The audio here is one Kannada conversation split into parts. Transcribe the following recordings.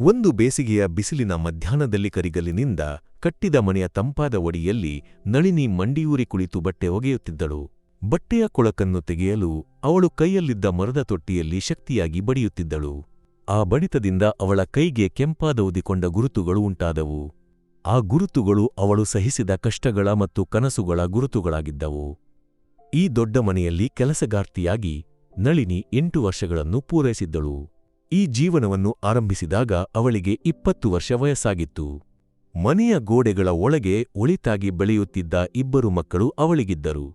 ಒಂದು ಬೇಸಿಗೆಯ ಬಿಸಿಲಿನ ಮಧ್ಯಾಹ್ನದಲ್ಲಿ ಕರಿಗಲ್ಲಿನಿಂದ ಕಟ್ಟಿದ ಮನೆಯ ತಂಪಾದ ಒಡಿಯಲ್ಲಿ ನಳಿನಿ ಮಂಡಿಯೂರಿ ಕುಳಿತು ಬಟ್ಟೆ ಒಗೆಯುತ್ತಿದ್ದಳು. ಬಟ್ಟೆಯ ಕೊಳಕನ್ನು ತೆಗೆಯಲು ಅವಳು ಕೈಯಲ್ಲಿದ್ದ ಮರದ ತೊಟ್ಟಿಯಲ್ಲಿ ಶಕ್ತಿಯಾಗಿ ಬಡಿಯುತ್ತಿದ್ದಳು. ಆ ಬಡಿತದಿಂದ ಅವಳ ಕೈಗೆ ಕೆಂಪಾದ ಉದಿಕೊಂಡ ಗುರುತುಗಳು ಉಂಟಾದವು. ಆ ಗುರುತುಗಳು ಅವಳು ಸಹಿಸಿದ ಕಷ್ಟಗಳ ಮತ್ತು ಕನಸುಗಳ ಗುರುತುಗಳಾಗಿದ್ದವು. ಈ ದೊಡ್ಡ ಮನೆಯಲ್ಲಿ ಕೆಲಸಗಾರ್ತಿಯಾಗಿ ನಳಿನಿ ಎಂಟು ವರ್ಷಗಳನ್ನು ಪೂರೈಸಿದ್ದಳು. ಈ ಜೀವನವನ್ನು ಆರಂಭಿಸಿದಾಗ ಅವಳಿಗೆ ಇಪ್ಪತ್ತು ವರ್ಷ ವಯಸ್ಸಾಗಿತ್ತು. ಮನೆಯ ಗೋಡೆಗಳ ಒಳಗೆ ಒಳಿತಾಗಿ ಬೆಳೆಯುತ್ತಿದ್ದ ಇಬ್ಬರು ಮಕ್ಕಳು ಅವಳಿಗಿದ್ದರು.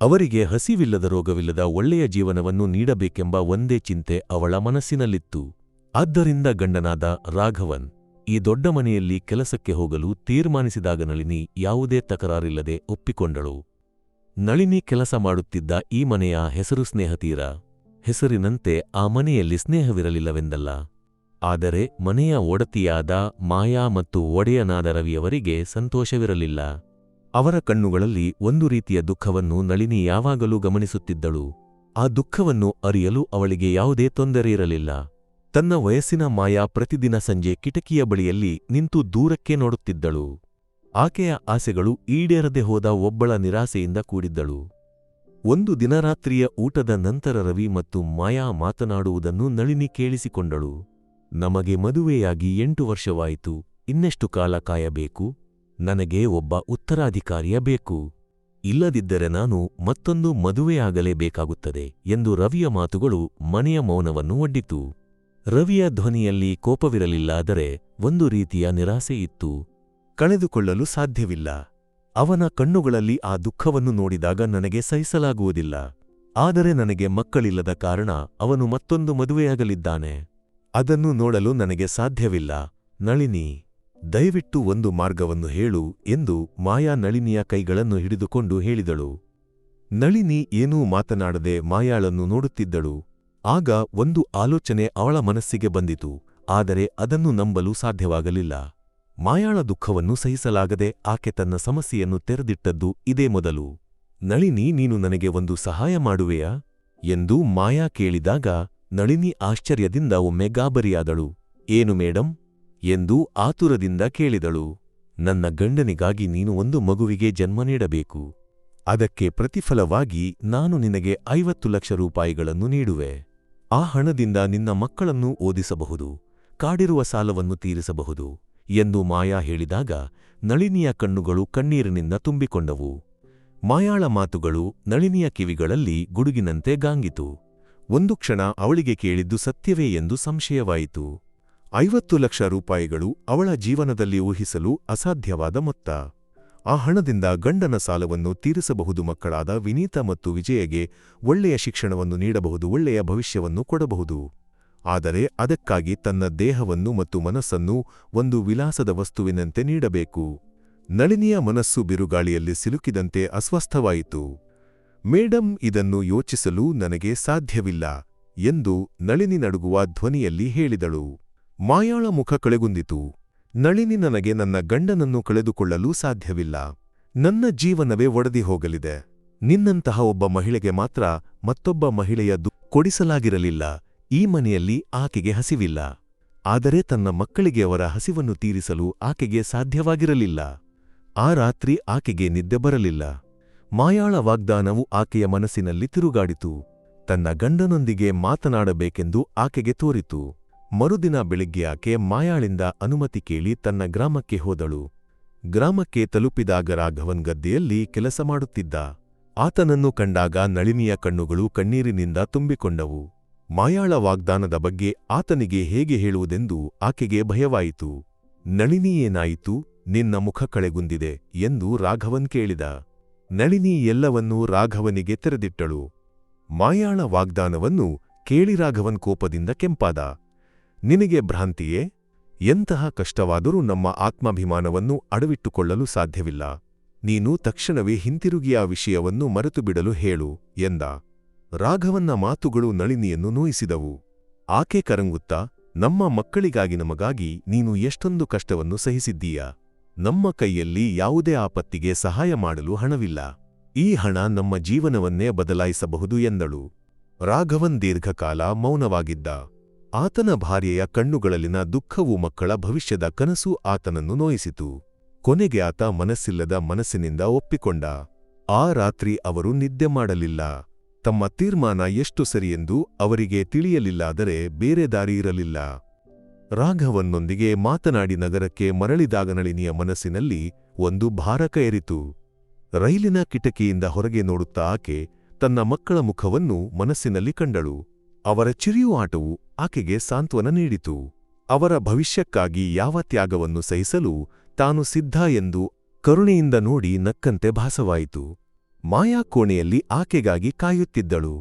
ಅವರಿಗೆ ಹಸಿವಿಲ್ಲದ ರೋಗವಿಲ್ಲದ ಒಳ್ಳೆಯ ಜೀವನವನ್ನು ನೀಡಬೇಕೆಂಬ ಒಂದೇ ಚಿಂತೆ ಅವಳ ಮನಸ್ಸಿನಲ್ಲಿತ್ತು. ಆದ್ದರಿಂದ ಗಂಡನಾದ ರಾಘವನ್, ಈ ದೊಡ್ಡ ಮನೆಯಲ್ಲಿ ಕೆಲಸಕ್ಕೆ ಹೋಗಲು ತೀರ್ಮಾನಿಸಿದಾಗ ನಳಿನಿ ಯಾವುದೇ ತಕರಾರಿಲ್ಲದೆ ಒಪ್ಪಿಕೊಂಡಳು. ನಳಿನಿ ಕೆಲಸ ಮಾಡುತ್ತಿದ್ದ ಈ ಮನೆಯ ಹೆಸರು ಸ್ನೇಹತೀರ. ಹೆಸರಿನಂತೆ ಆ ಮನೆಯಲ್ಲಿ ಸ್ನೇಹವಿರಲಿಲ್ಲವೆಂದಲ್ಲ. ಆದರೆ ಮನೆಯ ಒಡತಿಯಾದ ಮಾಯಾ ಮತ್ತು ಒಡೆಯನಾದ ರವಿಯವರಿಗೆ ಸಂತೋಷವಿರಲಿಲ್ಲ. ಅವರ ಕಣ್ಣುಗಳಲ್ಲಿ ಒಂದು ರೀತಿಯ ದುಃಖವನ್ನು ನಳಿನಿ ಯಾವಾಗಲೂ ಗಮನಿಸುತ್ತಿದ್ದಳು. ಆ ದುಃಖವನ್ನು ಅರಿಯಲು ಅವಳಿಗೆ ಯಾವುದೇ ತೊಂದರೆ ಇರಲಿಲ್ಲ. ತನ್ನ ವಯಸ್ಸಿನ ಮಾಯಾ ಪ್ರತಿದಿನ ಸಂಜೆ ಕಿಟಕಿಯ ಬಳಿಯಲ್ಲಿ ನಿಂತು ದೂರಕ್ಕೆ ನೋಡುತ್ತಿದ್ದಳು. ಆಕೆಯ ಆಸೆಗಳು ಈಡೇರದೆ ಹೋದ ಒಬ್ಬಳ ನಿರಾಸೆಯಿಂದ ಕೂಡಿದ್ದಳು. ಒಂದು ದಿನರಾತ್ರಿಯ ಊಟದ ನಂತರ ರವಿ ಮತ್ತು ಮಾಯಾ ಮಾತನಾಡುವುದನ್ನು ನಳಿನಿ ಕೇಳಿಸಿಕೊಂಡಳು. ನಮಗೆ ಮದುವೆಯಾಗಿ ಎಂಟು ವರ್ಷವಾಯಿತು, ಇನ್ನೆಷ್ಟು ಕಾಲ ಕಾಯಬೇಕು? ನನಗೆ ಒಬ್ಬ ಉತ್ತರಾಧಿಕಾರಿಯ ಬೇಕು. ಇಲ್ಲದಿದ್ದರೆ ನಾನು ಮತ್ತೊಂದು ಮದುವೆಯಾಗಲೇಬೇಕಾಗುತ್ತದೆ, ಎಂದು ರವಿಯ ಮಾತುಗಳು ಮನೆಯ ಮೌನವನ್ನು ಒಡ್ಡಿತು. ರವಿಯ ಧ್ವನಿಯಲ್ಲಿ ಕೋಪವಿರಲಿಲ್ಲಾದರೆ ಒಂದು ರೀತಿಯ ನಿರಾಸೆ ಇತ್ತು. ಕಳೆದುಕೊಳ್ಳಲು ಸಾಧ್ಯವಿಲ್ಲ. ಅವನ ಕಣ್ಣುಗಳಲ್ಲಿ ಆ ದುಃಖವನ್ನು ನೋಡಿದಾಗ ನನಗೆ ಸಹಿಸಲಾಗುವುದಿಲ್ಲ. ಆದರೆ ನನಗೆ ಮಕ್ಕಳಿಲ್ಲದ ಕಾರಣ ಅವನು ಮತ್ತೊಂದು ಮದುವೆಯಾಗಲಿದ್ದಾನೆ. ಅದನ್ನು ನೋಡಲು ನನಗೆ ಸಾಧ್ಯವಿಲ್ಲ. ನಳಿನಿ, ದಯವಿಟ್ಟು ಒಂದು ಮಾರ್ಗವನ್ನು ಹೇಳು ಎಂದು ಮಾಯಾ ನಳಿನಿಯ ಕೈಗಳನ್ನು ಹಿಡಿದುಕೊಂಡು ಹೇಳಿದಳು. ನಳಿನಿ ಏನೂ ಮಾತನಾಡದೆ ಮಾಯಾಳನ್ನು ನೋಡುತ್ತಿದ್ದಳು. ಆಗ ಒಂದು ಆಲೋಚನೆ ಅವಳ ಮನಸ್ಸಿಗೆ ಬಂದಿತು. ಆದರೆ ಅದನ್ನು ನಂಬಲು ಸಾಧ್ಯವಾಗಲಿಲ್ಲ. ಮಾಯಾಳ ದುಃಖವನ್ನು ಸಹಿಸಲಾಗದೆ ಆಕೆ ತನ್ನ ಸಮಸ್ಯೆಯನ್ನು ತೆರೆದಿಟ್ಟದ್ದು ಇದೇ ಮೊದಲು. ನಳಿನಿ, ನೀನು ನನಗೆ ಒಂದು ಸಹಾಯ ಮಾಡುವೆಯಾ? ಎಂದು ಮಾಯಾ ಕೇಳಿದಾಗ ನಳಿನಿ ಆಶ್ಚರ್ಯದಿಂದ ಒಮ್ಮೆ ಗಾಬರಿಯಾದಳು. ಏನು ಮೇಡಂ? ಎಂದು ಆತುರದಿಂದ ಕೇಳಿದಳು. ನನ್ನ ಗಂಡನಿಗಾಗಿ ನೀನು ಒಂದು ಮಗುವಿಗೆ ಜನ್ಮ ನೀಡಬೇಕು. ಅದಕ್ಕೆ ಪ್ರತಿಫಲವಾಗಿ ನಾನು ನಿನಗೆ ಐವತ್ತು ಲಕ್ಷ ರೂಪಾಯಿಗಳನ್ನು ನೀಡುವೆ. ಆ ಹಣದಿಂದ ನಿನ್ನ ಮಕ್ಕಳನ್ನು ಓದಿಸಬಹುದು, ಕಾಡಿರುವ ಸಾಲವನ್ನು ತೀರಿಸಬಹುದು. ಎಂದು ಮಾಯಾ ಹೇಳಿದಾಗ ನಳಿನಿಯ ಕಣ್ಣುಗಳು ಕಣ್ಣೀರಿನಿಂದ ತುಂಬಿಕೊಂಡವು. ಮಾಯಾಳ ಮಾತುಗಳು ನಳಿನಿಯ ಕಿವಿಗಳಲ್ಲಿ ಗುಡುಗಿನಂತೆ ಗಾಂಗಿತು. ಒಂದು ಕ್ಷಣ ಅವಳಿಗೆ ಕೇಳಿದ್ದು ಸತ್ಯವೇ ಎಂದು ಸಂಶಯವಾಯಿತು. ಐವತ್ತು ಲಕ್ಷ ರೂಪಾಯಿಗಳು ಅವಳ ಜೀವನದಲ್ಲಿ ಊಹಿಸಲು ಅಸಾಧ್ಯವಾದ ಮೊತ್ತ. ಆ ಹಣದಿಂದ ಗಂಡನ ಸಾಲವನ್ನು ತೀರಿಸಬಹುದು ಮಕ್ಕಳಾದ ವಿನೀತ ಮತ್ತು ವಿಜಯಗೆ ಒಳ್ಳೆಯ ಶಿಕ್ಷಣವನ್ನು ನೀಡಬಹುದು, ಒಳ್ಳೆಯ ಭವಿಷ್ಯವನ್ನು ಕೊಡಬಹುದು. ಆದರೆ ಅದಕ್ಕಾಗಿ ತನ್ನ ದೇಹವನ್ನು ಮತ್ತು ಮನಸ್ಸನ್ನು ಒಂದು ವಿಲಾಸದ ವಸ್ತುವಿನಂತೆ ನೀಡಬೇಕು. ನಳಿನಿಯ ಮನಸ್ಸು ಬಿರುಗಾಳಿಯಲ್ಲಿ ಸಿಲುಕಿದಂತೆ ಅಸ್ವಸ್ಥವಾಯಿತು. ಮೇಡಂ, ಇದನ್ನು ಯೋಚಿಸಲು ನನಗೆ ಸಾಧ್ಯವಿಲ್ಲ ಎಂದು ನಳಿನಿ ನಡುಗುವ ಧ್ವನಿಯಲ್ಲಿ ಹೇಳಿದಳು. ಮಾಯಾಳ ಮುಖ ಕಳೆಗುಂದಿತು. ನಳಿನಿ ನನಗೆ ನನ್ನ ಗಂಡನನ್ನು ಕಳೆದುಕೊಳ್ಳಲು ಸಾಧ್ಯವಿಲ್ಲ. ನನ್ನ ಜೀವನವೇ ಒಡೆದಿ ಹೋಗಲಿದೆ. ನಿನ್ನಂತಹ ಒಬ್ಬ ಮಹಿಳೆಗೆ ಮಾತ್ರ ಮತ್ತೊಬ್ಬ ಮಹಿಳೆಯ ಕೊಡಿಸಲಾಗಿರಲಿಲ್ಲ. ಈ ಮನೆಯಲ್ಲಿ ಆಕೆಗೆ ಹಸಿವಿಲ್ಲ. ಆದರೆ ತನ್ನ ಮಕ್ಕಳಿಗೆ ಅವರ ಹಸಿವನ್ನು ತೀರಿಸಲು ಆಕೆಗೆ ಸಾಧ್ಯವಾಗಿರಲಿಲ್ಲ. ಆ ರಾತ್ರಿ ಆಕೆಗೆ ನಿದ್ದೆ ಬರಲಿಲ್ಲ. ಮಾಯಾಳ ವಾಗ್ದಾನವು ಆಕೆಯ ಮನಸ್ಸಿನಲ್ಲಿ ತಿರುಗಾಡಿತು. ತನ್ನ ಗಂಡನೊಂದಿಗೆ ಮಾತನಾಡಬೇಕೆಂದು ಆಕೆಗೆ ತೋರಿತು. ಮರುದಿನ ಬೆಳಿಗ್ಗೆ ಆಕೆ ಮಾಯಾಳಿಂದ ಅನುಮತಿ ಕೇಳಿ ತನ್ನ ಗ್ರಾಮಕ್ಕೆ ಹೋದಳು. ಗ್ರಾಮಕ್ಕೆ ತಲುಪಿದಾಗ ರಾಘವನ್ ಗದ್ದೆಯಲ್ಲಿ ಕೆಲಸ ಮಾಡುತ್ತಿದ್ದ. ಆತನನ್ನು ಕಂಡಾಗ ನಳಿನಿಯ ಕಣ್ಣುಗಳು ಕಣ್ಣೀರಿನಿಂದ ತುಂಬಿಕೊಂಡವು. ಮಾಯಾಳ ವಾಗ್ದಾನದ ಬಗ್ಗೆ ಆತನಿಗೆ ಹೇಗೆ ಹೇಳುವುದೆಂದು ಆಕೆಗೆ ಭಯವಾಯಿತು. ನಳಿನಿಯೇನಾಯಿತು? ನಿನ್ನ ಮುಖ ಕಳೆಗುಂದಿದೆ ಎಂದು ರಾಘವನ್ ಕೇಳಿದ. ನಳಿನಿ ಎಲ್ಲವನ್ನೂ ರಾಘವನಿಗೆ ತೆರೆದಿಟ್ಟಳು. ಮಾಯಾಳ ವಾಗ್ದಾನವನ್ನು ಕೇಳಿ ರಾಘವನ್ ಕೋಪದಿಂದ ಕೆಂಪಾದ. ನಿನಗೆ ಭ್ರಾಂತಿಯೇ? ಎಂತಹ ಕಷ್ಟವಾದರೂ ನಮ್ಮ ಆತ್ಮಾಭಿಮಾನವನ್ನು ಅಡವಿಟ್ಟುಕೊಳ್ಳಲು ಸಾಧ್ಯವಿಲ್ಲ. ನೀನು ತಕ್ಷಣವೇ ಹಿಂತಿರುಗಿ ಆ ವಿಷಯವನ್ನು ಮರೆತುಬಿಡಲು ಹೇಳು, ಎಂದ. ರಾಘವನ್ನ ಮಾತುಗಳು ನಳಿನಿಯನ್ನು ನೋಯಿಸಿದವು. ಆಕೆ ಕರಂಗುತ್ತಾ, ನಮ್ಮ ಮಕ್ಕಳಿಗಾಗಿ ನಮಗಾಗಿ ನೀನು ಎಷ್ಟೊಂದು ಕಷ್ಟವನ್ನು ಸಹಿಸಿದ್ದೀಯ? ನಮ್ಮ ಕೈಯಲ್ಲಿ ಯಾವುದೇ ಆಪತ್ತಿಗೆ ಸಹಾಯ ಮಾಡಲು ಹಣವಿಲ್ಲ. ಈ ಹಣ ನಮ್ಮ ಜೀವನವನ್ನೇ ಬದಲಾಯಿಸಬಹುದು ಎಂದಳು. ರಾಘವನ್ ದೀರ್ಘಕಾಲ ಮೌನವಾಗಿದ್ದ. ಆತನ ಭಾರ್ಯೆಯ ಕಣ್ಣುಗಳಲ್ಲಿನ ದುಃಖವು ಮಕ್ಕಳ ಭವಿಷ್ಯದ ಕನಸು ಆತನನ್ನು ನೋಯಿಸಿತು. ಕೊನೆಗೆ ಆತ ಮನಸ್ಸಿಲ್ಲದ ಮನಸ್ಸಿನಿಂದ ಒಪ್ಪಿಕೊಂಡ. ಆ ರಾತ್ರಿ ಅವರು ನಿದ್ದೆ ಮಾಡಲಿಲ್ಲ. ತಮ್ಮ ತೀರ್ಮಾನ ಎಷ್ಟು ಸರಿಯೆಂದು ಅವರಿಗೆ ತಿಳಿಯಲಿಲ್ಲಾದರೆ ಬೇರೆ ದಾರಿ ಇರಲಿಲ್ಲ. ರಾಘವನ್ನೊಂದಿಗೆ ಮಾತನಾಡಿ ನಗರಕ್ಕೆ ಮರಳಿದಾಗ ನಳಿನಿಯ ಮನಸ್ಸಿನಲ್ಲಿ ಒಂದು ಭಾರಕ ಏರಿತು ರೈಲಿನ ಕಿಟಕಿಯಿಂದ ಹೊರಗೆ ನೋಡುತ್ತಾ ಆಕೆ ತನ್ನ ಮಕ್ಕಳ ಮುಖವನ್ನು ಮನಸ್ಸಿನಲ್ಲಿ ಕಂಡಳು. ಅವರ ಚಿರಿಯು ಆಟವು ಆಕೆಗೆ ಸಾಂತ್ವನ ನೀಡಿತು. ಅವರ ಭವಿಷ್ಯಕ್ಕಾಗಿ ಯಾವ ತ್ಯಾಗವನ್ನು ಸಹಿಸಲು ತಾನು ಸಿದ್ಧ ಎಂದು ಕರುಣೆಯಿಂದ ನೋಡಿ ನಕ್ಕಂತೆ ಭಾಸವಾಯಿತು. ಮಾಯಾ ಕೋಣೆಯಲ್ಲಿ ಆಕೆಗಾಗಿ ಕಾಯುತ್ತಿದ್ದಳು.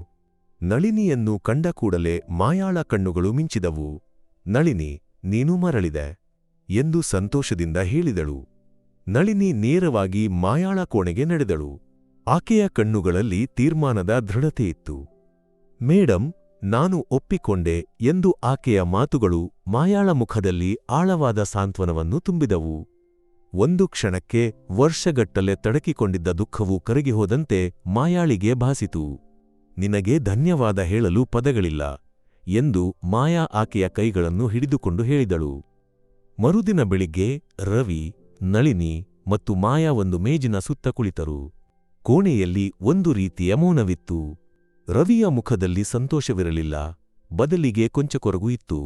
ನಳಿನಿಯನ್ನು ಕಂಡ ಕೂಡಲೇ ಮಾಯಾಳ ಕಣ್ಣುಗಳು ಮಿಂಚಿದವು. ನಳಿನಿ, ನೀನು ಮರಳಿದೆ ಎಂದು ಸಂತೋಷದಿಂದ ಹೇಳಿದಳು. ನಳಿನಿ ನೇರವಾಗಿ ಮಾಯಾಳ ಕೋಣೆಗೆ ನಡೆದಳು. ಆಕೆಯ ಕಣ್ಣುಗಳಲ್ಲಿ ತೀರ್ಮಾನದ ದೃಢತೆಯಿತ್ತು ಮೇಡಂ, ನಾನು ಒಪ್ಪಿಕೊಂಡೆ ಎಂದು ಆಕೆಯ ಮಾತುಗಳು ಮಾಯಾಳ ಮುಖದಲ್ಲಿ ಆಳವಾದ ಸಾಂತ್ವನವನ್ನು ತುಂಬಿದವು. ಒಂದು ಕ್ಷಣಕ್ಕೆ ವರ್ಷಗಟ್ಟಲೆ ತಡಕಿಕೊಂಡಿದ್ದ ದುಃಖವು ಕರಗಿಹೋದಂತೆ ಮಾಯಾಳಿಗೆ ಭಾಸಿತು. ನಿನಗೆ ಧನ್ಯವಾದ ಹೇಳಲು ಪದಗಳಿಲ್ಲ ಎಂದು ಮಾಯಾ ಆಕೆಯ ಕೈಗಳನ್ನು ಹಿಡಿದುಕೊಂಡು ಹೇಳಿದಳು. ಮರುದಿನ ಬೆಳಿಗ್ಗೆ ರವಿ, ನಳಿನಿ ಮತ್ತು ಮಾಯಾ ಒಂದು ಮೇಜಿನ ಸುತ್ತ ಕುಳಿತರು. ಕೋಣೆಯಲ್ಲಿ ಒಂದು ರೀತಿಯ ಮೌನವಿತ್ತು. ರವಿಯ ಮುಖದಲ್ಲಿ ಸಂತೋಷವಿರಲಿಲ್ಲ, ಬದಲಿಗೆ ಕೊಂಚಕೊರಗು ಇತ್ತು.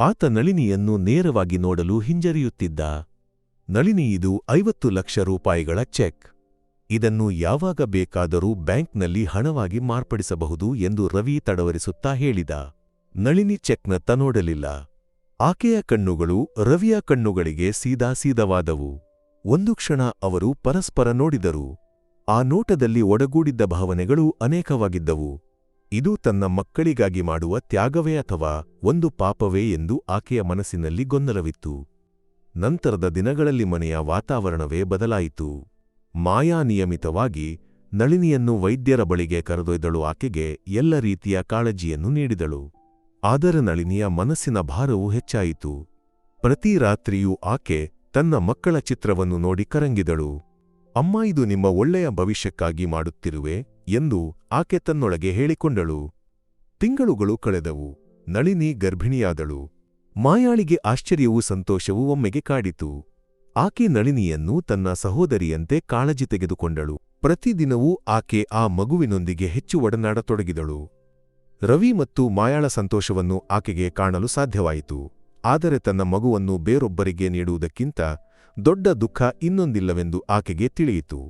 ಆತ ನಳಿನಿಯನ್ನು ನೇರವಾಗಿ ನೋಡಲು ಹಿಂಜರಿಯುತ್ತಿದ್ದ. ನಳಿನಿ ಇದು ಐವತ್ತು ಲಕ್ಷ ರೂಪಾಯಿಗಳ ಚೆಕ್. ಇದನ್ನು ಯಾವಾಗ ಬೇಕಾದರೂ ಬ್ಯಾಂಕ್ನಲ್ಲಿ ಹಣವಾಗಿ ಮಾರ್ಪಡಿಸಬಹುದು ಎಂದು ರವಿ ತಡವರಿಸುತ್ತಾ ಹೇಳಿದ. ನಳಿನಿ ಚೆಕ್ನತ್ತ ನೋಡಲಿಲ್ಲ ಆಕೆಯ ಕಣ್ಣುಗಳು ರವಿಯ ಕಣ್ಣುಗಳಿಗೆ ಸೀದಾ ಸೀದವಾದವು. ಒಂದು ಕ್ಷಣ ಅವರು ಪರಸ್ಪರ ನೋಡಿದರು. ಆ ನೋಟದಲ್ಲಿ ಒಡಗೂಡಿದ್ದ ಭಾವನೆಗಳು ಅನೇಕವಾಗಿದ್ದವು. ಇದು ತನ್ನ ಮಕ್ಕಳಿಗಾಗಿ ಮಾಡುವ ತ್ಯಾಗವೇ ಅಥವಾ ಒಂದು ಪಾಪವೇ ಎಂದು ಆಕೆಯ ಮನಸ್ಸಿನಲ್ಲಿ ಗೊಂದಲವಿತ್ತು. ನಂತರದ ದಿನಗಳಲ್ಲಿ ಮನೆಯ ವಾತಾವರಣವೇ ಬದಲಾಯಿತು. ಮಾಯಾ ನಿಯಮಿತವಾಗಿ ನಳಿನಿಯನ್ನು ವೈದ್ಯರ ಬಳಿಗೆ ಕರೆದೊಯ್ದಳು. ಆಕೆಗೆ ಎಲ್ಲ ರೀತಿಯ ಕಾಳಜಿಯನ್ನು ನೀಡಿದಳು. ಆದರೆ ನಳಿನಿಯ ಮನಸ್ಸಿನ ಭಾರವು ಹೆಚ್ಚಾಯಿತು. ಪ್ರತಿ ರಾತ್ರಿಯೂ ಆಕೆ ತನ್ನ ಮಕ್ಕಳ ಚಿತ್ರವನ್ನು ನೋಡಿ ಕರಂಗಿದಳು. ಅಮ್ಮ, ಇದು ನಿಮ್ಮ ಒಳ್ಳೆಯ ಭವಿಷ್ಯಕ್ಕಾಗಿ ಮಾಡುತ್ತಿರುವೆ ಎಂದು ಆಕೆ ತನ್ನೊಳಗೆ ಹೇಳಿಕೊಂಡಳು. ತಿಂಗಳುಗಳು ಕಳೆದವು. ನಳಿನಿ ಗರ್ಭಿಣಿಯಾದಳು. ಮಾಯಾಳಿಗೆ ಆಶ್ಚರ್ಯವೂ ಸಂತೋಷವೂ ಒಮ್ಮೆಗೆ ಕಾಡಿತು. ಆಕೆ ನಳಿನಿಯನ್ನು ತನ್ನ ಸಹೋದರಿಯಂತೆ ಕಾಳಜಿ ತೆಗೆದುಕೊಂಡಳು. ಪ್ರತಿದಿನವೂ ಆಕೆ ಆ ಮಗುವಿನೊಂದಿಗೆ ಹೆಚ್ಚು ಒಡನಾಡತೊಡಗಿದಳು. ರವಿ ಮತ್ತು ಮಾಯಾಳ ಸಂತೋಷವನ್ನು ಆಕೆಗೆ ಕಾಣಲು ಸಾಧ್ಯವಾಯಿತು. ಆದರೆ ತನ್ನ ಮಗುವನ್ನು ಬೇರೊಬ್ಬರಿಗೆ ನೀಡುವುದಕ್ಕಿಂತ ದೊಡ್ಡ ದುಃಖ ಇನ್ನೊಂದಿಲ್ಲವೆಂದು ಆಕೆಗೆ ತಿಳಿಯಿತು.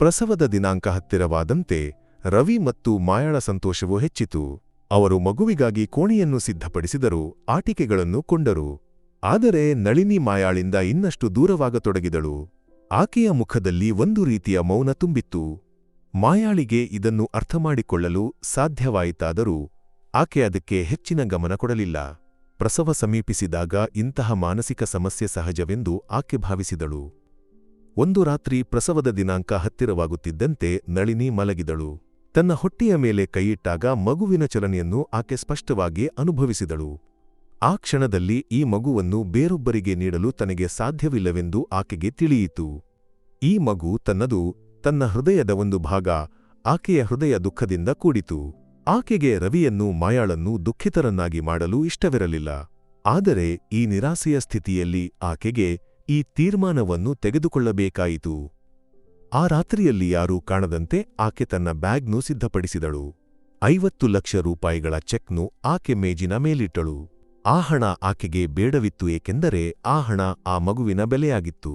ಪ್ರಸವದ ದಿನಾಂಕ ಹತ್ತಿರವಾದಂತೆ ರವಿ ಮತ್ತು ಮಾಯಾಳ ಸಂತೋಷವೂ ಹೆಚ್ಚಿತು. ಅವರು ಮಗುವಿಗಾಗಿ ಕೋಣೆಯನ್ನು ಸಿದ್ಧಪಡಿಸಿದರು, ಆಟಿಕೆಗಳನ್ನು ಕೊಂಡರು. ಆದರೆ ನಳಿನಿ ಮಾಯಾಳಿಂದ ಇನ್ನಷ್ಟು ದೂರವಾಗತೊಡಗಿದಳು. ಆಕೆಯ ಮುಖದಲ್ಲಿ ಒಂದು ರೀತಿಯ ಮೌನ ತುಂಬಿತ್ತು. ಮಾಯಾಳಿಗೆ ಇದನ್ನು ಅರ್ಥಮಾಡಿಕೊಳ್ಳಲು ಸಾಧ್ಯವಾಯಿತಾದರೂ ಆಕೆ ಅದಕ್ಕೆ ಹೆಚ್ಚಿನ ಗಮನ ಕೊಡಲಿಲ್ಲ. ಪ್ರಸವ ಸಮೀಪಿಸಿದಾಗ ಇಂತಹ ಮಾನಸಿಕ ಸಮಸ್ಯೆ ಸಹಜವೆಂದು ಆಕೆ ಭಾವಿಸಿದಳು. ಒಂದು ರಾತ್ರಿ ಪ್ರಸವದ ದಿನಾಂಕ ಹತ್ತಿರವಾಗುತ್ತಿದ್ದಂತೆ ನಳಿನಿ ಮಲಗಿದಳು. ತನ್ನ ಹೊಟ್ಟೆಯ ಮೇಲೆ ಕೈಯಿಟ್ಟಾಗ ಮಗುವಿನ ಚಲನೆಯನ್ನು ಆಕೆ ಸ್ಪಷ್ಟವಾಗಿ ಅನುಭವಿಸಿದಳು. ಆ ಕ್ಷಣದಲ್ಲಿ ಈ ಮಗುವನ್ನು ಬೇರೊಬ್ಬರಿಗೆ ನೀಡಲು ತನಗೆ ಸಾಧ್ಯವಿಲ್ಲವೆಂದು ಆಕೆಗೆ ತಿಳಿಯಿತು. ಈ ಮಗು ತನ್ನದು ತನ್ನ ಹೃದಯದ ಒಂದು ಭಾಗ ಆಕೆಯ ಹೃದಯ ದುಃಖದಿಂದ ಕೂಡಿತು. ಆಕೆಗೆ ರವಿಯನ್ನು, ಮಾಯಾಳನ್ನು ದುಃಖಿತರನ್ನಾಗಿ ಮಾಡಲು ಇಷ್ಟವಿರಲಿಲ್ಲ. ಆದರೆ ಈ ನಿರಾಸೆಯ ಸ್ಥಿತಿಯಲ್ಲಿ ಆಕೆಗೆ ಈ ತೀರ್ಮಾನವನ್ನು ತೆಗೆದುಕೊಳ್ಳಬೇಕಾಯಿತು. ಆ ರಾತ್ರಿಯಲ್ಲಿ ಯಾರೂ ಕಾಣದಂತೆ ಆಕೆ ತನ್ನ ಬ್ಯಾಗ್ನು ಸಿದ್ಧಪಡಿಸಿದಳು. ಐವತ್ತು ಲಕ್ಷ ರೂಪಾಯಿಗಳ ಚೆಕ್ನು ಆಕೆ ಮೇಜಿನ ಮೇಲಿಟ್ಟಳು. ಆ ಹಣ ಆಕೆಗೆ ಬೇಡವಿತ್ತು ಏಕೆಂದರೆ ಆ ಹಣ ಆ ಮಗುವಿನ ಬೆಲೆಯಾಗಿತ್ತು.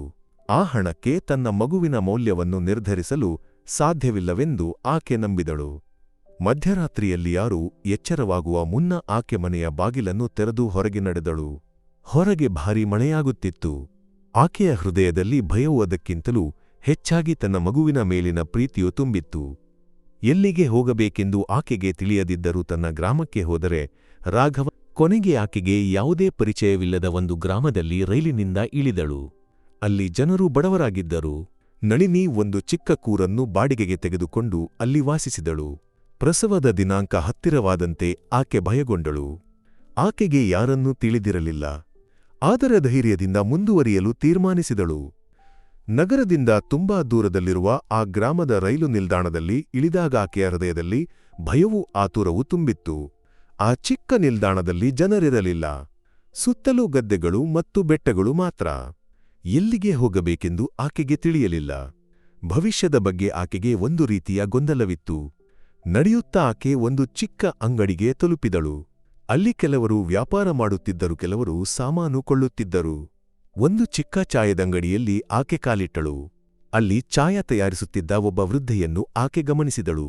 ಆ ಹಣಕ್ಕೆ ತನ್ನ ಮಗುವಿನ ಮೌಲ್ಯವನ್ನು ನಿರ್ಧರಿಸಲು ಸಾಧ್ಯವಿಲ್ಲವೆಂದು ಆಕೆ ನಂಬಿದಳು. ಮಧ್ಯರಾತ್ರಿಯಲ್ಲಿ ಯಾರೂ ಎಚ್ಚರವಾಗುವ ಮುನ್ನ ಆಕೆ ಮನೆಯ ಬಾಗಿಲನ್ನು ತೆರೆದು ಹೊರಗೆ ನಡೆದಳು. ಹೊರಗೆ ಭಾರೀ ಮಳೆಯಾಗುತ್ತಿತ್ತು. ಆಕೆಯ ಹೃದಯದಲ್ಲಿ ಭಯವು ಅದಕ್ಕಿಂತಲೂ ಹೆಚ್ಚಾಗಿ ತನ್ನ ಮಗುವಿನ ಮೇಲಿನ ಪ್ರೀತಿಯು ತುಂಬಿತ್ತು. ಎಲ್ಲಿಗೆ ಹೋಗಬೇಕೆಂದು ಆಕೆಗೆ ತಿಳಿಯದಿದ್ದರೂ ತನ್ನ ಗ್ರಾಮಕ್ಕೆ ಹೋದರೆ ರಾಘವ ಕೊನೆಗೆ ಆಕೆಗೆ ಯಾವುದೇ ಪರಿಚಯವಿಲ್ಲದ ಒಂದು ಗ್ರಾಮದಲ್ಲಿ ರೈಲಿನಿಂದ ಇಳಿದಳು. ಅಲ್ಲಿ ಜನರು ಬಡವರಾಗಿದ್ದರು. ನಳಿನಿ ಒಂದು ಚಿಕ್ಕ ಕೂರನ್ನು ಬಾಡಿಗೆಗೆ ತೆಗೆದುಕೊಂಡು ಅಲ್ಲಿ ವಾಸಿಸಿದಳು. ಪ್ರಸವದ ದಿನಾಂಕ ಹತ್ತಿರವಾದಂತೆ ಆಕೆ ಭಯಗೊಂಡಳು. ಆಕೆಗೆ ಯಾರನ್ನೂ ತಿಳಿದಿರಲಿಲ್ಲ. ಆದರ ಧೈರ್ಯದಿಂದ ಮುಂದುವರಿಯಲು ತೀರ್ಮಾನಿಸಿದಳು. ನಗರದಿಂದ ತುಂಬಾ ದೂರದಲ್ಲಿರುವ ಆ ಗ್ರಾಮದ ರೈಲು ನಿಲ್ದಾಣದಲ್ಲಿ ಇಳಿದಾಗ ಆಕೆಯ ಹೃದಯದಲ್ಲಿ ಭಯವೂ ಆತುರವೂ ತುಂಬಿತ್ತು. ಆ ಚಿಕ್ಕ ನಿಲ್ದಾಣದಲ್ಲಿ ಜನರಿರಲಿಲ್ಲ. ಸುತ್ತಲೂ ಗದ್ದೆಗಳು ಮತ್ತು ಬೆಟ್ಟಗಳು ಮಾತ್ರ. ಎಲ್ಲಿಗೆ ಹೋಗಬೇಕೆಂದು ಆಕೆಗೆ ತಿಳಿಯಲಿಲ್ಲ. ಭವಿಷ್ಯದ ಬಗ್ಗೆ ಆಕೆಗೆ ಒಂದು ರೀತಿಯ ಗೊಂದಲವಿತ್ತು. ನಡೆಯುತ್ತಾ ಆಕೆ ಒಂದು ಚಿಕ್ಕ ಅಂಗಡಿಗೆ ತಲುಪಿದಳು. ಅಲ್ಲಿ ಕೆಲವರು ವ್ಯಾಪಾರ ಮಾಡುತ್ತಿದ್ದರು, ಕೆಲವರು ಸಾಮಾನು ಕೊಳ್ಳುತ್ತಿದ್ದರು. ಒಂದು ಚಿಕ್ಕ ಚಾಯದಂಗಡಿಯಲ್ಲಿ ಆಕೆ ಕಾಲಿಟ್ಟಳು. ಅಲ್ಲಿ ಚಾಯ ತಯಾರಿಸುತ್ತಿದ್ದ ಒಬ್ಬ ವೃದ್ಧೆಯನ್ನು ಆಕೆ ಗಮನಿಸಿದಳು.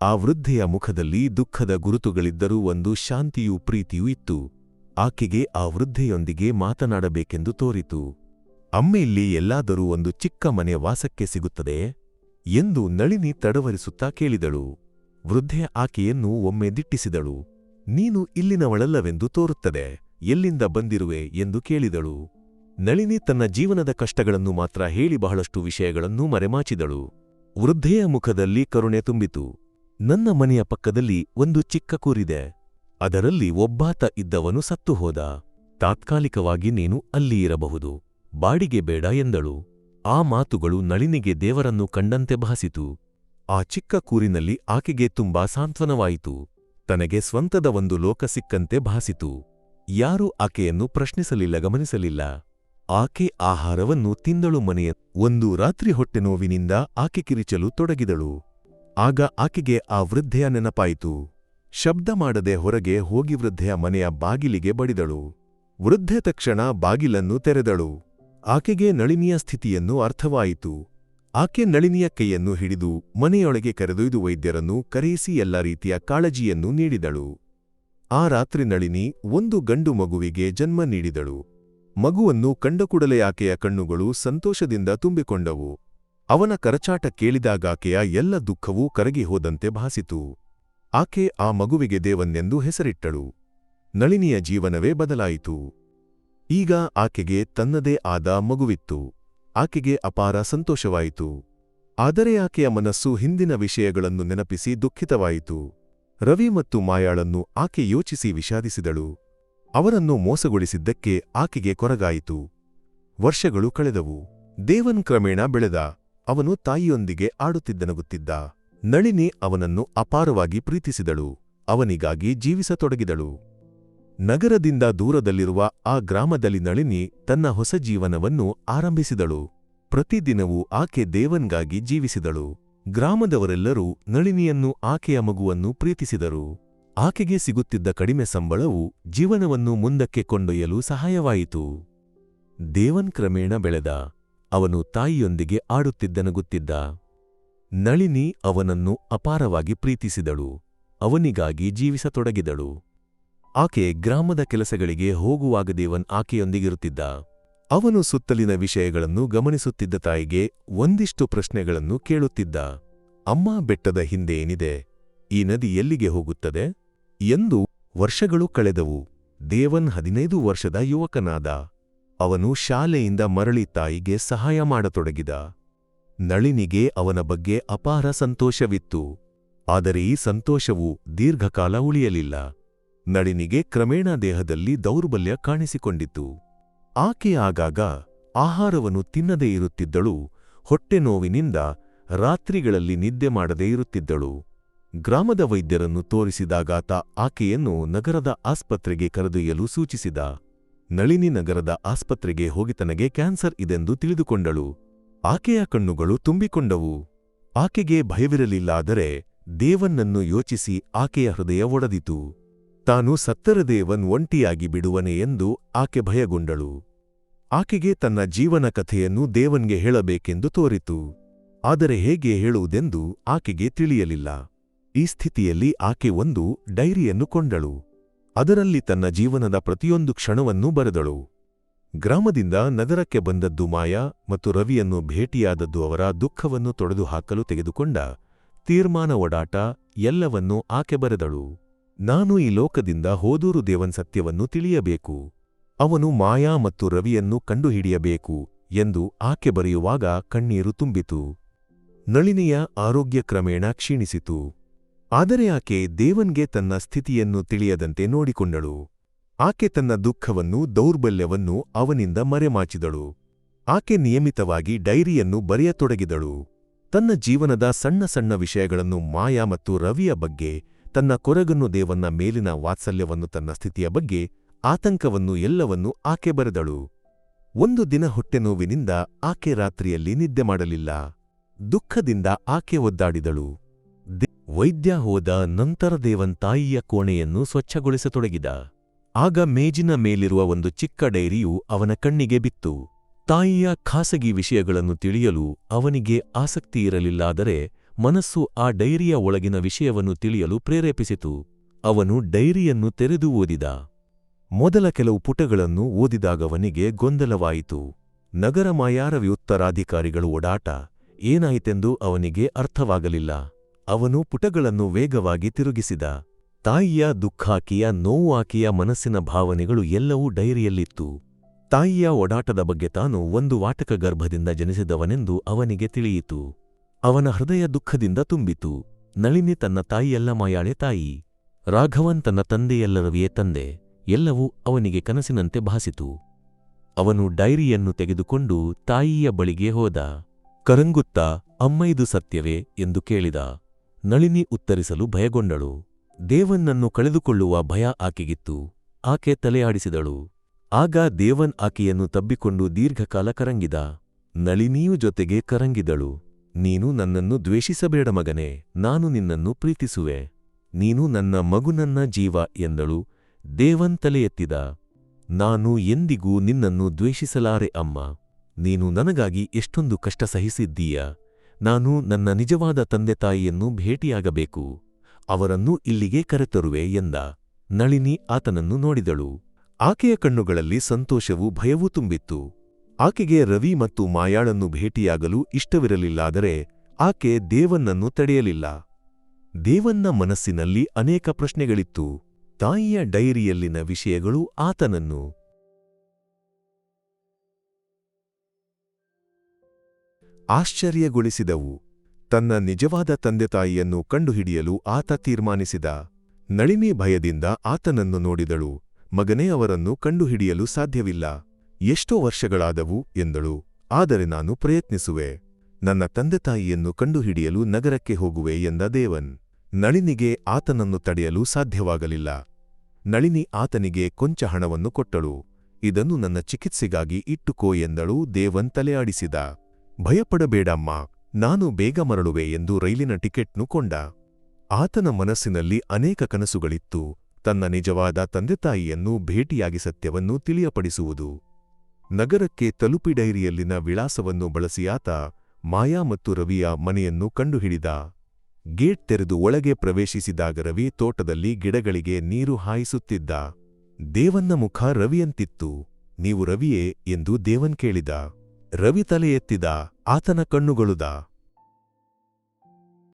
ಆ ವೃದ್ಧೆಯ ಮುಖದಲ್ಲಿ ದುಃಖದ ಗುರುತುಗಳಿದ್ದರೂ ಒಂದು ಶಾಂತಿಯೂ ಪ್ರೀತಿಯೂ ಇತ್ತು. ಆಕೆಗೆ ಆ ವೃದ್ಧೆಯೊಂದಿಗೆ ಮಾತನಾಡಬೇಕೆಂದು ತೋರಿತು. ಅಮ್ಮೆ, ಇಲ್ಲಿ ಎಲ್ಲಾದರೂ ಒಂದು ಚಿಕ್ಕ ಮನೆ ವಾಸಕ್ಕೆ ಸಿಗುತ್ತದೆ? ಎಂದು ನಳಿನಿ ತಡವರಿಸುತ್ತಾ ಕೇಳಿದಳು. ವೃದ್ಧೆ ಆಕೆಯನ್ನು ಒಮ್ಮೆ ದಿಟ್ಟಿಸಿದಳು. ನೀನು ಇಲ್ಲಿನವಳಲ್ಲವೆಂದು ತೋರುತ್ತದೆ. ಎಲ್ಲಿಂದ ಬಂದಿರುವೆ? ಎಂದು ಕೇಳಿದಳು. ನಳಿನಿ ತನ್ನ ಜೀವನದ ಕಷ್ಟಗಳನ್ನು ಮಾತ್ರ ಹೇಳಿ ಬಹಳಷ್ಟು ವಿಷಯಗಳನ್ನು ಮರೆಮಾಚಿದಳು. ವೃದ್ಧೆಯ ಮುಖದಲ್ಲಿ ಕರುಣೆ ತುಂಬಿತು. ನನ್ನ ಮನೆಯ ಪಕ್ಕದಲ್ಲಿ ಒಂದು ಚಿಕ್ಕ ಕೂರಿದೆ. ಅದರಲ್ಲಿ ಒಬ್ಬಾತ ಇದ್ದವನು ಸತ್ತು ಹೋದ. ತಾತ್ಕಾಲಿಕವಾಗಿ ನೀನು ಅಲ್ಲಿ ಇರಬಹುದು. ಬಾಡಿಗೆ ಬೇಡ ಎಂದಳು. ಆ ಮಾತುಗಳು ನಳಿನಿಗೆ ದೇವರನ್ನು ಕಂಡಂತೆ ಭಾಸಿತು ಆ ಚಿಕ್ಕ ಕೂರಿನಲ್ಲಿ ಆಕೆಗೆ ತುಂಬಾ ಸಾಂತ್ವನವಾಯಿತು. ತನಗೆ ಸ್ವಂತದ ಒಂದು ಲೋಕ ಸಿಕ್ಕಂತೆ ಭಾಸಿತು ಯಾರೂ ಆಕೆಯನ್ನು ಪ್ರಶ್ನಿಸಲಿಲ್ಲ, ಗಮನಿಸಲಿಲ್ಲ. ಆಕೆ ಆಹಾರವನ್ನು ತಿಂದಳು ಮನೆಯ ಒಂದು ರಾತ್ರಿ ಹೊಟ್ಟೆ ನೋವಿನಿಂದ ಆಕೆ ಕಿರಿಚಲು ತೊಡಗಿದಳು. ಆಗ ಆಕೆಗೆ ಆ ವೃದ್ಧೆಯ ನೆನಪಾಯಿತು. ಶಬ್ದ ಮಾಡದೆ ಹೊರಗೆ ಹೋಗಿ ವೃದ್ಧೆಯ ಮನೆಯ ಬಾಗಿಲಿಗೆ ಬಡಿದಳು. ವೃದ್ಧೆ ತಕ್ಷಣ ಬಾಗಿಲನ್ನು ತೆರೆದಳು. ಆಕೆಗೆ ನಳಿನಿಯ ಸ್ಥಿತಿಯನ್ನು ಅರ್ಥವಾಯಿತು. ಆಕೆ ನಳಿನಿಯ ಕೈಯನ್ನು ಹಿಡಿದು ಮನೆಯೊಳಗೆ ಕರೆದೊಯ್ದು ವೈದ್ಯರನ್ನು ಕರೆಯಿಸಿ ಎಲ್ಲ ರೀತಿಯ ಕಾಳಜಿಯನ್ನು ನೀಡಿದಳು. ಆ ರಾತ್ರಿ ನಳಿನಿ ಒಂದು ಗಂಡು ಮಗುವಿಗೆ ಜನ್ಮ ನೀಡಿದಳು. ಮಗುವನ್ನು ಕಂಡಕೂಡಲೇ ಆಕೆಯ ಕಣ್ಣುಗಳು ಸಂತೋಷದಿಂದ ತುಂಬಿಕೊಂಡವು. ಅವನ ಕರಚಾಟ ಕೇಳಿದಾಗಾಕೆಯ ಎಲ್ಲ ದುಃಖವೂ ಕರಗಿ ಹೋದಂತೆ ಭಾಸಿತು. ಆಕೆ ಆ ಮಗುವಿಗೆ ದೇವನ್ನೆಂದು ಹೆಸರಿಟ್ಟಳು. ನಳಿನಿಯ ಜೀವನವೇ ಬದಲಾಯಿತು. ಈಗ ಆಕೆಗೆ ತನ್ನದೇ ಆದ ಮಗುವಿತ್ತು. ಆಕೆಗೆ ಅಪಾರ ಸಂತೋಷವಾಯಿತು. ಆದರೆ ಆಕೆಯ ಮನಸ್ಸು ಹಿಂದಿನ ವಿಷಯಗಳನ್ನು ನೆನಪಿಸಿ ದುಃಖಿತವಾಯಿತು. ರವಿ ಮತ್ತು ಮಾಯಾಳನ್ನು ಆಕೆ ಯೋಚಿಸಿ ವಿಷಾದಿಸಿದಳು. ಅವರನ್ನು ಮೋಸಗೊಳಿಸಿದ್ದಕ್ಕೆ ಆಕೆಗೆ ಕೊರಗಾಯಿತು. ವರ್ಷಗಳು ಕಳೆದವು. ದೇವನ್ ಕ್ರಮೇಣ ಬೆಳೆದ ಅವನು ತಾಯಿಯೊಂದಿಗೆ ಆಡುತ್ತಿದ್ದನಗುತ್ತಿದ್ದ. ನಳಿನಿ ಅವನನ್ನು ಅಪಾರವಾಗಿ ಪ್ರೀತಿಸಿದಳು. ಅವನಿಗಾಗಿ ಜೀವಿಸತೊಡಗಿದಳು. ನಗರದಿಂದ ದೂರದಲ್ಲಿರುವ ಆ ಗ್ರಾಮದಲ್ಲಿ ನಳಿನಿ ತನ್ನ ಹೊಸ ಜೀವನವನ್ನು ಆರಂಭಿಸಿದಳು. ಪ್ರತಿದಿನವೂ ಆಕೆ ದೇವನ್ಗಾಗಿ ಜೀವಿಸಿದಳು. ಗ್ರಾಮದವರೆಲ್ಲರೂ ನಳಿನಿಯನ್ನು ಆಕೆಯ ಮಗುವನ್ನು ಪ್ರೀತಿಸಿದರು. ಆಕೆಗೆ ಸಿಗುತ್ತಿದ್ದ ಕಡಿಮೆ ಸಂಬಳವು ಜೀವನವನ್ನು ಮುಂದಕ್ಕೆ ಕೊಂಡೊಯ್ಯಲು ಸಹಾಯವಾಯಿತು. ದೇವನ್ ಕ್ರಮೇಣ ಬೆಳೆದ ಅವನು ತಾಯಿಯೊಂದಿಗೆ ಆಡುತ್ತಿದ್ದನಗುತ್ತಿದ್ದ. ನಳಿನಿ ಅವನನ್ನು ಅಪಾರವಾಗಿ ಪ್ರೀತಿಸಿದಳು. ಅವನಿಗಾಗಿ ಜೀವಿಸತೊಡಗಿದಳು. ಆಕೆ ಗ್ರಾಮದ ಕೆಲಸಗಳಿಗೆ ಹೋಗುವಾಗ ದೇವನ್ ಆಕೆಯೊಂದಿಗಿರುತ್ತಿದ್ದ. ಅವನು ಸುತ್ತಲಿನ ವಿಷಯಗಳನ್ನು ಗಮನಿಸುತ್ತಿದ್ದ ತಾಯಿಗೆ ಒಂದಿಷ್ಟು ಪ್ರಶ್ನೆಗಳನ್ನು ಕೇಳುತ್ತಿದ್ದ. ಅಮ್ಮ ಬೆಟ್ಟದ ಹಿಂದೆ ಏನಿದೆ? ಈ ನದಿ ಎಲ್ಲಿಗೆ ಹೋಗುತ್ತದೆ? ಎಂದು ವರ್ಷಗಳು ಕಳೆದವು. ದೇವನ್ ಹದಿನೈದು ವರ್ಷದ ಯುವಕನಾದ ಅವನು ಶಾಲೆಯಿಂದ ಮರಳಿ ತಾಯಿಗೆ ಸಹಾಯ ಮಾಡತೊಡಗಿದ. ನಳಿನಿಗೆ ಅವನ ಬಗ್ಗೆ ಅಪಾರ ಸಂತೋಷವಿತ್ತು. ಆದರೆ ಈ ಸಂತೋಷವು ದೀರ್ಘಕಾಲ ಉಳಿಯಲಿಲ್ಲ. ನಳಿನಿಗೆ ಕ್ರಮೇಣ ದೇಹದಲ್ಲಿ ದೌರ್ಬಲ್ಯ ಕಾಣಿಸಿಕೊಂಡಿತು ಆಕೆ ಆಗಾಗ ಆಹಾರವನ್ನು ತಿನ್ನದೇ ಇರುತ್ತಿದ್ದಳು. ಹೊಟ್ಟೆ ನೋವಿನಿಂದ ರಾತ್ರಿಗಳಲ್ಲಿ ನಿದ್ದೆ ಮಾಡದೇ ಇರುತ್ತಿದ್ದಳು. ಗ್ರಾಮದ ವೈದ್ಯರನ್ನು ತೋರಿಸಿದಾಗಾತ ಆಕೆಯನ್ನು ನಗರದ ಆಸ್ಪತ್ರೆಗೆ ಕರೆದೊಯ್ಯಲು ಸೂಚಿಸಿದ. ನಳಿನಿ ನಗರದ ಆಸ್ಪತ್ರೆಗೆ ಹೋಗಿ ತನಗೆ ಕ್ಯಾನ್ಸರ್ ಇದೆಂದು ತಿಳಿದುಕೊಂಡಳು. ಆಕೆಯ ಕಣ್ಣುಗಳು ತುಂಬಿಕೊಂಡವು. ಆಕೆಗೆ ಭಯವಿರಲಿಲ್ಲಾದರೆ ದೇವನ್ನನ್ನು ಯೋಚಿಸಿ ಆಕೆಯ ಹೃದಯ ಒಡೆದಿತು. ತಾನು ಸತ್ತರ ದೇವನ್ ಒಂಟಿಯಾಗಿ ಬಿಡುವನೆ ಎಂದು ಆಕೆ ಭಯಗೊಂಡಳು. ಆಕೆಗೆ ತನ್ನ ಜೀವನ ಕಥೆಯನ್ನು ದೇವನ್ಗೆ ಹೇಳಬೇಕೆಂದು ತೋರಿತು. ಆದರೆ ಹೇಗೆ ಹೇಳುವುದೆಂದು ಆಕೆಗೆ ತಿಳಿಯಲಿಲ್ಲ. ಈ ಸ್ಥಿತಿಯಲ್ಲಿ ಆಕೆ ಒಂದು ಡೈರಿಯನ್ನು ಕೊಂಡಳು. ಅದರಲ್ಲಿ ತನ್ನ ಜೀವನದ ಪ್ರತಿಯೊಂದು ಕ್ಷಣವನ್ನೂ ಬರೆದಳು. ಗ್ರಾಮದಿಂದ ನಗರಕ್ಕೆ ಬಂದದ್ದು ಮಾಯಾ ಮತ್ತು ರವಿಯನ್ನು ಭೇಟಿಯಾದದ್ದು ಅವರ ದುಃಖವನ್ನು ತೊಡೆದುಹಾಕಲು ತೆಗೆದುಕೊಂಡ ತೀರ್ಮಾನ ಒಡಾಟ ಎಲ್ಲವನ್ನೂ ಆಕೆ ಬರೆದಳು. ನಾನು ಈ ಲೋಕದಿಂದ ಹೋದೂರು ದೇವನ್ ಸತ್ಯವನ್ನು ತಿಳಿಯಬೇಕು. ಅವನು ಮಾಯಾ ಮತ್ತು ರವಿಯನ್ನು ಕಂಡುಹಿಡಿಯಬೇಕು ಎಂದು ಆಕೆ ಬರೆಯುವಾಗ ಕಣ್ಣೀರು ತುಂಬಿತು. ನಳಿನಿಯ ಆರೋಗ್ಯ ಕ್ರಮೇಣ ಕ್ಷೀಣಿಸಿತು. ಆದರೆ ಆಕೆ ದೇವನ್ಗೆ ತನ್ನ ಸ್ಥಿತಿಯನ್ನು ತಿಳಿಯದಂತೆ ನೋಡಿಕೊಂಡಳು. ಆಕೆ ತನ್ನ ದುಃಖವನ್ನು, ದೌರ್ಬಲ್ಯವನ್ನು ಅವನಿಂದ ಮರೆಮಾಚಿದಳು. ಆಕೆ ನಿಯಮಿತವಾಗಿ ಡೈರಿಯನ್ನು ಬರೆಯತೊಡಗಿದಳು. ತನ್ನ ಜೀವನದ ಸಣ್ಣ ಸಣ್ಣ ವಿಷಯಗಳನ್ನು ಮಾಯಾ ಮತ್ತು ರವಿಯ ಬಗ್ಗೆ, ತನ್ನ ಕೊರಗನ್ನು ದೇವನ್ನ ಮೇಲಿನ ವಾತ್ಸಲ್ಯವನ್ನು ತನ್ನ ಸ್ಥಿತಿಯ ಬಗ್ಗೆ, ಆತಂಕವನ್ನು ಎಲ್ಲವನ್ನೂ ಆಕೆ ಬರೆದಳು. ಒಂದು ದಿನ ಹೊಟ್ಟೆನೋವಿನಿಂದ ಆಕೆ ರಾತ್ರಿಯಲ್ಲಿ ನಿದ್ದೆ ಮಾಡಲಿಲ್ಲ. ದುಃಖದಿಂದ ಆಕೆ ಒದ್ದಾಡಿದಳು. ವೈದ್ಯ ಹೋದ ನಂತರ ದೇವನ್ ತಾಯಿಯ ಕೋಣೆಯನ್ನು ಸ್ವಚ್ಛಗೊಳಿಸತೊಡಗಿದ. ಆಗ ಮೇಜಿನ ಮೇಲಿರುವ ಒಂದು ಚಿಕ್ಕ ಡೈರಿಯು ಅವನ ಕಣ್ಣಿಗೆ ಬಿತ್ತು. ತಾಯಿಯ ಖಾಸಗಿ ವಿಷಯಗಳನ್ನು ತಿಳಿಯಲು ಅವನಿಗೆ ಆಸಕ್ತಿ ಇರಲಿಲ್ಲಾದರೆ ಮನಸ್ಸು ಆ ಡೈರಿಯ ಒಳಗಿನ ವಿಷಯವನ್ನು ತಿಳಿಯಲು ಪ್ರೇರೇಪಿಸಿತು. ಅವನು ಡೈರಿಯನ್ನು ತೆರೆದು ಓದಿದ. ಮೊದಲ ಕೆಲವು ಪುಟಗಳನ್ನು ಓದಿದಾಗವನಿಗೆ ಗೊಂದಲವಾಯಿತು. ನಗರ ಮಾಯಾರವಿ ಉತ್ತರಾಧಿಕಾರಿಗಳು ಓಡಾಟ ಏನಾಯಿತೆಂದು ಅವನಿಗೆ ಅರ್ಥವಾಗಲಿಲ್ಲ. ಅವನು ಪುಟಗಳನ್ನು ವೇಗವಾಗಿ ತಿರುಗಿಸಿದ. ತಾಯಿಯ ದುಃಖಾಕಿಯ, ನೋವಾಕಿಯ ಮನಸ್ಸಿನ ಭಾವನೆಗಳು ಎಲ್ಲವೂ ಡೈರಿಯಲ್ಲಿತ್ತು. ತಾಯಿಯ ಒಡಾಟದ ಬಗ್ಗೆ ತಾನು ಒಂದು ವಾಟಕ ಗರ್ಭದಿಂದ ಜನಿಸಿದವನೆಂದು ಅವನಿಗೆ ತಿಳಿಯಿತು. ಅವನ ಹೃದಯ ದುಃಖದಿಂದ ತುಂಬಿತು. ನಳಿನಿ ತನ್ನ ತಾಯಿಯಲ್ಲ ಮಾಯಾಳೆ ತಾಯಿ. ರಾಘವನ್ ತನ್ನ ತಂದೆಯಲ್ಲರವಿಯೇ ತಂದೆ. ಎಲ್ಲವೂ ಅವನಿಗೆ ಕನಸಿನಂತೆ ಭಾಸಿತು. ಅವನು ಡೈರಿಯನ್ನು ತೆಗೆದುಕೊಂಡು ತಾಯಿಯ ಬಳಿಗೆ ಹೋದ. ಕರಂಗುತ್ತಾ, ಅಮ್ಮೈದು ಸತ್ಯವೇ? ಎಂದು ಕೇಳಿದ. ನಳಿನಿ ಉತ್ತರಿಸಲು ಭಯಗೊಂಡಳು. ದೇವನ್ನನ್ನು ಕಳೆದುಕೊಳ್ಳುವ ಭಯ ಆಕೆಗಿತ್ತು. ಆಕೆ ತಲೆಯಾಡಿಸಿದಳು. ಆಗ ದೇವನ್ ಆಕೆಯನ್ನು ತಬ್ಬಿಕೊಂಡು ದೀರ್ಘಕಾಲ ಕರಂಗಿದ. ನಳಿನಿಯೂ ಜೊತೆಗೆ ಕರಂಗಿದಳು. ನೀನು ನನ್ನನ್ನು ದ್ವೇಷಿಸಬೇಡ ಮಗನೇ, ನಾನು ನಿನ್ನನ್ನು ಪ್ರೀತಿಸುವೆ. ನೀನು ನನ್ನ ಮಗು ನನ್ನ ಜೀವ ಎಂದಳು. ದೇವನ್ ತಲೆ ನಾನು ಎಂದಿಗೂ ನಿನ್ನನ್ನು ದ್ವೇಷಿಸಲಾರೆ ಅಮ್ಮ. ನೀನು ನನಗಾಗಿ ಎಷ್ಟೊಂದು ಕಷ್ಟ ಸಹಿಸಿದ್ದೀಯ. ನಾನು ನನ್ನ ನಿಜವಾದ ತಂದೆ ತಾಯಿಯನ್ನು ಭೇಟಿಯಾಗಬೇಕು. ಅವರನ್ನು ಇಲ್ಲಿಗೆ ಕರೆತರುವೆ ಎಂದ. ನಳಿನಿ ಆತನನ್ನು ನೋಡಿದಳು. ಆಕೆಯ ಕಣ್ಣುಗಳಲ್ಲಿ ಸಂತೋಷವೂ ಭಯವೂ ತುಂಬಿತ್ತು. ಆಕೆಗೆ ರವಿ ಮತ್ತು ಮಾಯಾಳನ್ನು ಭೇಟಿಯಾಗಲು ಇಷ್ಟವಿರಲಿಲ್ಲಾದರೆ ಆಕೆ ದೇವನ್ನನ್ನು ತಡೆಯಲಿಲ್ಲ. ದೇವನ್ನ ಮನಸ್ಸಿನಲ್ಲಿ ಅನೇಕ ಪ್ರಶ್ನೆಗಳಿತ್ತು. ತಾಯಿಯ ಡೈರಿಯಲ್ಲಿನ ವಿಷಯಗಳು ಆತನನ್ನು ಆಶ್ಚರ್ಯಗೊಳಿಸಿದವು. ತನ್ನ ನಿಜವಾದ ತಂದೆತಾಯಿಯನ್ನು ಕಂಡುಹಿಡಿಯಲು ಆತ ತೀರ್ಮಾನಿಸಿದ. ನಳಿನಿ ಭಯದಿಂದ ಆತನನ್ನು ನೋಡಿದಳು. ಮಗನೇ, ಅವರನ್ನು ಕಂಡುಹಿಡಿಯಲು ಸಾಧ್ಯವಿಲ್ಲ. ಎಷ್ಟೋ ವರ್ಷಗಳಾದವು, ಎಂದಳು. ಆದರೆ ನಾನು ಪ್ರಯತ್ನಿಸುವೆ. ನನ್ನ ತಂದೆತಾಯಿಯನ್ನು ಕಂಡುಹಿಡಿಯಲು ನಗರಕ್ಕೆ ಹೋಗುವೆ ಎಂದ ದೇವನ್. ನಳಿನಿಗೆ ಆತನನ್ನು ತಡೆಯಲು ಸಾಧ್ಯವಾಗಲಿಲ್ಲ. ನಳಿನಿ ಆತನಿಗೆ ಕೊಂಚ ಹಣವನ್ನು ಕೊಟ್ಟಳು. ಇದನ್ನು ನನ್ನ ಚಿಕಿತ್ಸೆಗಾಗಿ ಇಟ್ಟುಕೋ ಎಂದಳು ದೇವನ್ ತಲೆಯಾಡಿಸಿದ. ಭಯಪಡಬೇಡಮ್ಮ, ನಾನು ಬೇಗ ಮರಳುವೆ ಎಂದು ರೈಲಿನ ಟಿಕೆಟ್ನು ಕೊಂಡ. ಆತನ ಮನಸ್ಸಿನಲ್ಲಿ ಅನೇಕ ಕನಸುಗಳಿತ್ತು. ತನ್ನ ನಿಜವಾದ ತಂದೆತಾಯಿಯನ್ನು ಭೇಟಿಯಾಗಿ ಸತ್ಯವನ್ನು ತಿಳಿಯಪಡಿಸುವುದು. ನಗರಕ್ಕೆ ತಲುಪಿ ಡೈರಿಯಲ್ಲಿನ ವಿಳಾಸವನ್ನು ಬಳಸಿಯಾತ ಮಾಯಾ ಮತ್ತು ರವಿಯ ಮನೆಯನ್ನು ಕಂಡುಹಿಡಿದ. ಗೇಟ್ ತೆರೆದು ಒಳಗೆ ಪ್ರವೇಶಿಸಿದಾಗ ರವಿ ತೋಟದಲ್ಲಿ ಗಿಡಗಳಿಗೆ ನೀರು ಹಾಯಿಸುತ್ತಿದ್ದ. ದೇವನ್ನ ಮುಖ ರವಿಯಂತಿತ್ತು. ನೀವು ರವಿಯೇ? ಎಂದು ದೇವನ್ ಕೇಳಿದ. ರವಿ ತಲೆ ಎತ್ತಿದ ಆತನ ಕಣ್ಣುಗಳುದ.